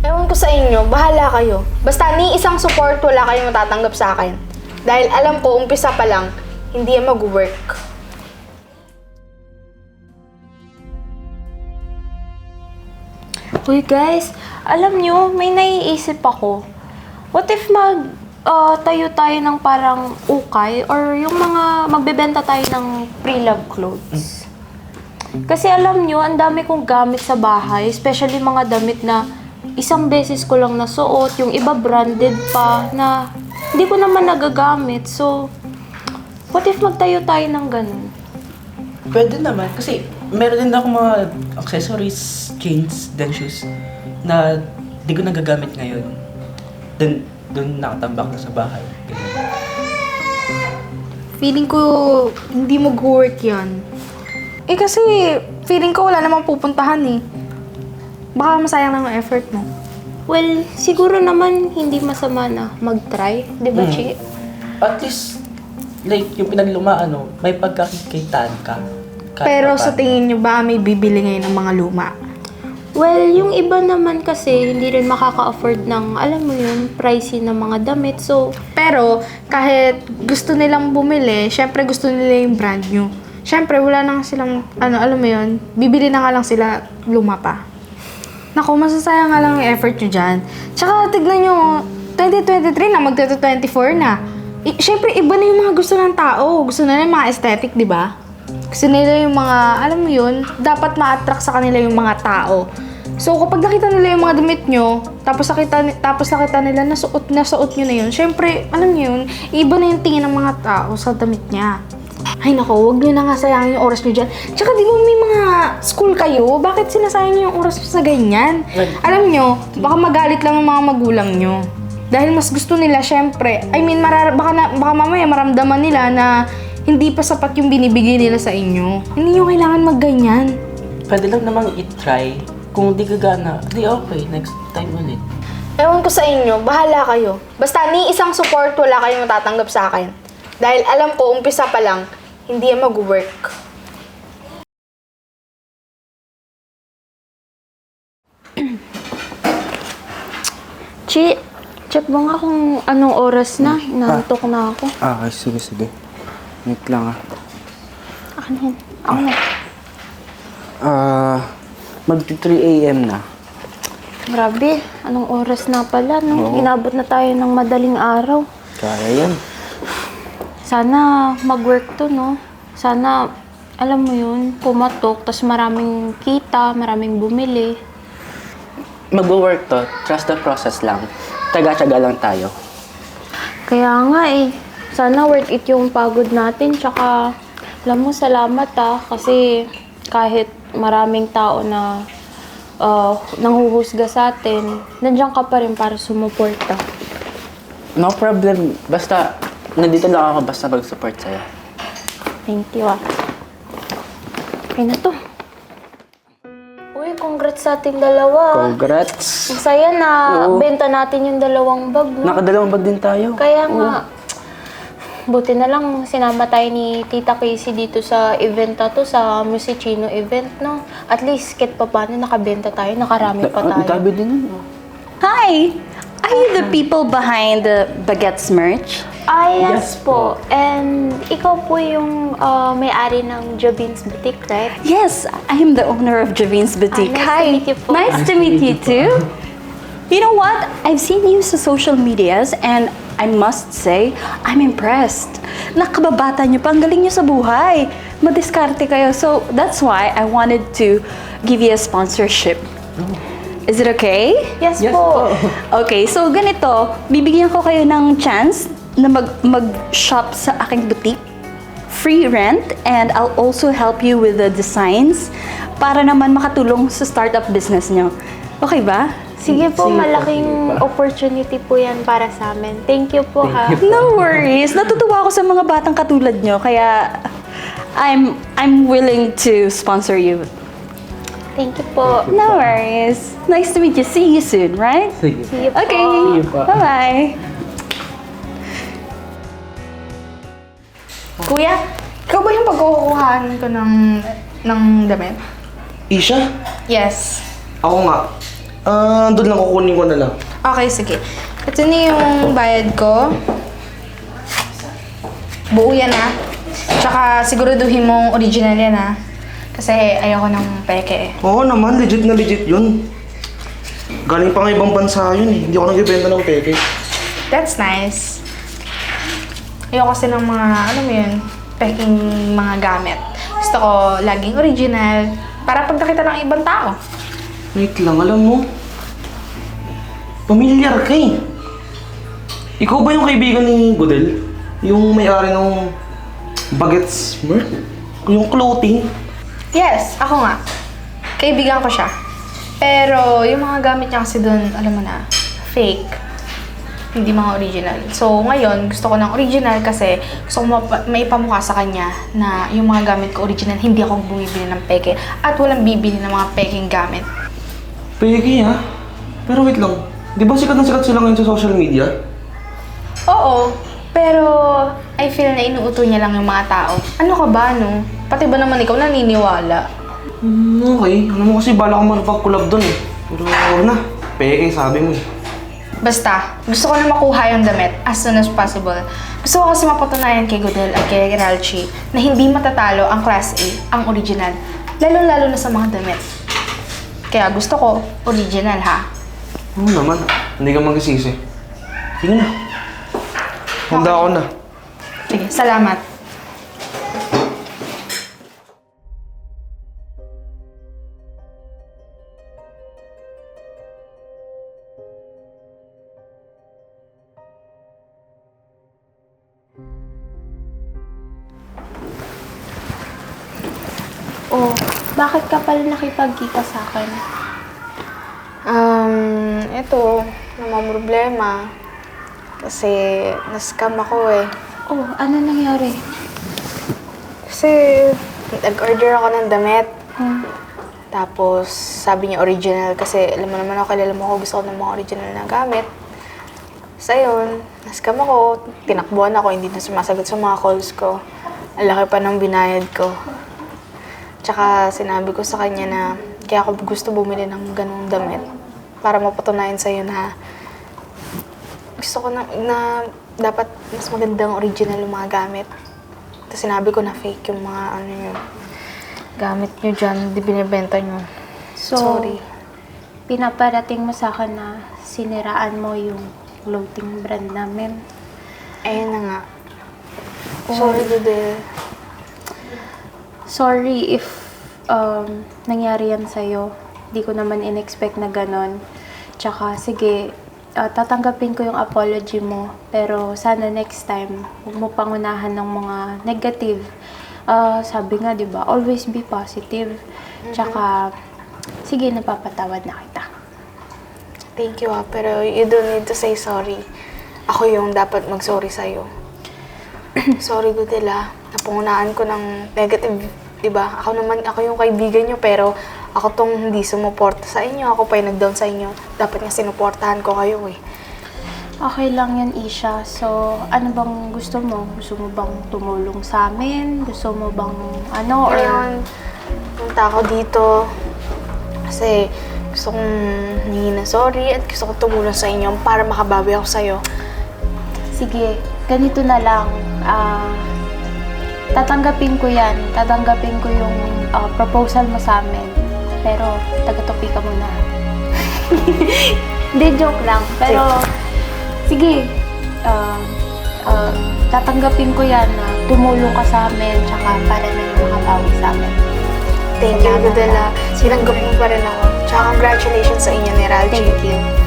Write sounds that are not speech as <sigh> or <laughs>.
Ewan ko sa inyo, bahala kayo. Basta ni isang support wala kayong matatanggap sa akin. Dahil alam ko, umpisa pa lang, hindi yan mag-work. Uy guys, alam nyo, may naiisip ako. What if mag ah, tayo tayo ng parang ukay or yung mga magbebenta tayo ng pre-love clothes? Kasi alam nyo, ang dami kong gamit sa bahay, especially mga damit na isang beses ko lang nasuot, yung iba branded pa na hindi ko naman nagagamit. So, what if magtayo tayo ng ganun? Pwede naman. Kasi meron din ako mga accessories, chains, then shoes na di ko nagagamit ngayon. Dun, dun nakatambak na sa bahay. Feeling ko, hindi mag-work yan. Eh kasi, feeling ko wala namang pupuntahan eh. Baka masayang lang ang effort mo. Well, siguro naman hindi masama na mag-try, di ba, Mm. Chi? At least, like, yung pinagluma, ano, may pagkakikitaan ka. Kahit Pero pa sa paano. tingin nyo ba may bibili ngayon ng mga luma? Well, yung iba naman kasi hindi rin makaka-afford ng, alam mo yun, pricey na mga damit. So, Pero kahit gusto nilang bumili, syempre gusto nila yung brand new. Syempre wala na nga silang, ano, alam mo yun, bibili na nga lang sila luma pa. Naku, masasayang nga lang yung effort nyo dyan. Tsaka tignan nyo, 2023 na, magto-24 na. I- syempre, iba na yung mga gusto ng tao. Gusto nila yung mga aesthetic, di ba? Gusto nila yung mga, alam mo yun, dapat ma-attract sa kanila yung mga tao. So, kapag nakita nila yung mga damit nyo, tapos nakita, tapos nakita nila na suot na suot nyo na yun, syempre, alam nyo yun, iba na yung tingin ng mga tao sa damit niya. Ay nako, wag nyo na nga sayangin yung oras nyo dyan. Tsaka di ba may mga school kayo? Bakit sinasayang nyo yung oras nyo sa ganyan? Alam nyo, baka magalit lang ng mga magulang nyo. Dahil mas gusto nila, syempre, I mean, marar- baka, na, baka mamaya maramdaman nila na hindi pa sapat yung binibigay nila sa inyo. Hindi nyo kailangan magganyan. Pwede lang namang i-try. Kung di gagana, di okay, next time ulit. Ewan ko sa inyo, bahala kayo. Basta ni isang support wala kayong matatanggap sa akin. Dahil alam ko, umpisa pa lang, hindi yan mag-work. <clears throat> Chi, check mo nga kung anong oras na. Inaantok na ako. Ah, okay, sige, sige. Wait lang ah. Akin na. Ako na. Ah, mag 3 a.m. na. Grabe, anong oras na pala, no? Oo. Inabot na tayo ng madaling araw. Kaya yan. Sana mag-work to, no? Sana, alam mo yun, pumatok, tas maraming kita, maraming bumili. Mag-work to. Trust the process lang. Taga-tsaga lang tayo. Kaya nga eh, sana worth it yung pagod natin. Tsaka, alam mo, salamat ah. Kasi kahit maraming tao na uh, nanghuhusga sa atin, nandiyan ka pa rin para sumuporta. No problem. Basta, nandito lang ako basta mag-support sa'yo. Thank you ah. Okay na to. Uy, congrats sa ating dalawa. Congrats! Ang saya na Oo. benta natin yung dalawang bag. No? Nakadalawang bag din tayo. Kaya nga, buti na lang sinama tayo ni Tita Casey dito sa event na to, sa Musicino event, no? At least, kahit pa paano, nakabenta tayo, nakarami pa Ang tayo. dami din yun. oh. Hi! Are you the people behind the Baguettes merch? Ah, yes, po. And ikaw po yung uh, may-ari ng Jobin's Boutique, right? Yes, I'm the owner of Javine's Boutique. nice to Hi! meet you po. Nice to meet you too. You know what? I've seen you sa social medias and I must say, I'm impressed. Nakababata niyo pa, ang galing niyo sa buhay. Madiskarte kayo. So, that's why I wanted to give you a sponsorship. Is it okay? Yes, Yes po. Okay, so ganito, bibigyan ko kayo ng chance na mag, mag-shop sa aking boutique. Free rent and I'll also help you with the designs para naman makatulong sa startup business nyo. Okay ba? Sige po, Sige po, malaking sige po. opportunity po yan para sa amin. Thank you po, ha. No worries. Natutuwa ako sa mga batang katulad nyo kaya I'm I'm willing to sponsor you. Thank you po. No worries. Nice to meet you. See you soon, right? Sige. See you po. Okay. See you po. Bye-bye. Kuya, ikaw ba yung pagkukuhaan ko ng, ng damit? Isha? Yes. Ako nga. Ah, doon lang kukunin ko na lang. Okay, sige. Ito na yung bayad ko. Buo yan ah. Tsaka siguraduhin mong original yan ah. Kasi ayoko ng peke eh. Oo naman, legit na legit yun. Galing pa nga ibang bansa yun eh. Hindi ako nagbibenta ng peke. That's nice. Ayoko kasi ng mga, ano mo yun, peking mga gamit. Gusto ko laging original para pag nakita ng ibang tao. Wait lang, alam mo. Pamilyar ka eh. Ikaw ba yung kaibigan ni Godel? Yung may-ari ng Bagets Merch? Yung clothing? Yes, ako nga. Kaibigan ko siya. Pero yung mga gamit niya kasi doon, alam mo na, fake. Hindi mga original. So, ngayon, gusto ko ng original kasi gusto ko maipamukha sa kanya na yung mga gamit ko original, hindi ako bumibili ng peke. At walang bibili ng mga peking gamit. Peke ha? Pero wait lang. Di ba sikat na sikat sila ngayon sa social media? Oo, pero I feel na inuuto niya lang yung mga tao. Ano ka ba, no? Pati ba naman ikaw naniniwala? Hmm, okay. Alam mo kasi bala ko makipag-collab doon eh. Pero na. Peke, sabi mo eh. Basta, gusto ko na makuha yung damit as soon as possible. Gusto ko kasi mapatunayan kay Godel at kay Ralchi na hindi matatalo ang Class A, ang original. Lalo-lalo na sa mga damit. Kaya gusto ko, original ha. Oo naman. Hindi ka magsisisi. Sige na. Handa ako na. Sige, salamat. Bakit ka pala nakipagkita sa akin? Um, ito, namang problema. Kasi, na-scam ako eh. Oh, ano nangyari? Kasi, nag-order ako ng damit. Hmm. Tapos, sabi niya original kasi alam mo naman ako, kilala mo ako, gusto ko ng mga original na gamit. Sa yun, naskam ako, tinakbuhan ako, hindi na sumasagot sa mga calls ko. Ang laki pa ng binayad ko. Tsaka sinabi ko sa kanya na kaya ako gusto bumili ng ganung damit para mapatunayan sa'yo na gusto ko na, na dapat mas magandang original yung mga gamit. Tapos sinabi ko na fake yung mga ano yun. Gamit nyo dyan, di binibenta nyo. So, Sorry. pinaparating mo sa akin na siniraan mo yung clothing brand namin. Ayun na nga. Sorry, Dudel. Sorry if um, nangyari yan sa'yo. Di ko naman in-expect na ganon. Tsaka, sige, ah, tatanggapin ko yung apology mo. Pero sana next time, huwag mo pangunahan ng mga negative. Ah, sabi nga, di ba, always be positive. Tsaka, sige, napapatawad na kita. Thank you ah, pero you don't need to say sorry. Ako yung dapat mag-sorry sa'yo. <clears throat> sorry, Dudel ah. Napungunaan ko ng negative, di ba? Ako naman, ako yung kaibigan nyo, pero ako tong hindi sumuporta sa inyo. Ako pa yung nag-down sa inyo. Dapat nga sinuportahan ko kayo eh. Okay lang yan, Isha. So, ano bang gusto mo? Gusto mo bang tumulong sa amin? Gusto mo bang ano? Or... Ngayon, punta ako dito kasi gusto kong hingi na sorry at gusto kong tumulong sa inyo para makabawi ako sa'yo. Sige, ganito na lang. Ah, tatanggapin ko yan. Tatanggapin ko yung ah, proposal mo sa amin. Pero, taga-topi ka muna. <laughs> Hindi, joke lang. Pero, sige. Ah, ah, tatanggapin ko yan na tumulong ka sa amin tsaka para na yung makabawi sa amin. Thank you, Salamat, Dudela. ah. Sinanggap mo pa rin ako. Tsaka congratulations sa inyo ni Ralchi. Thank you.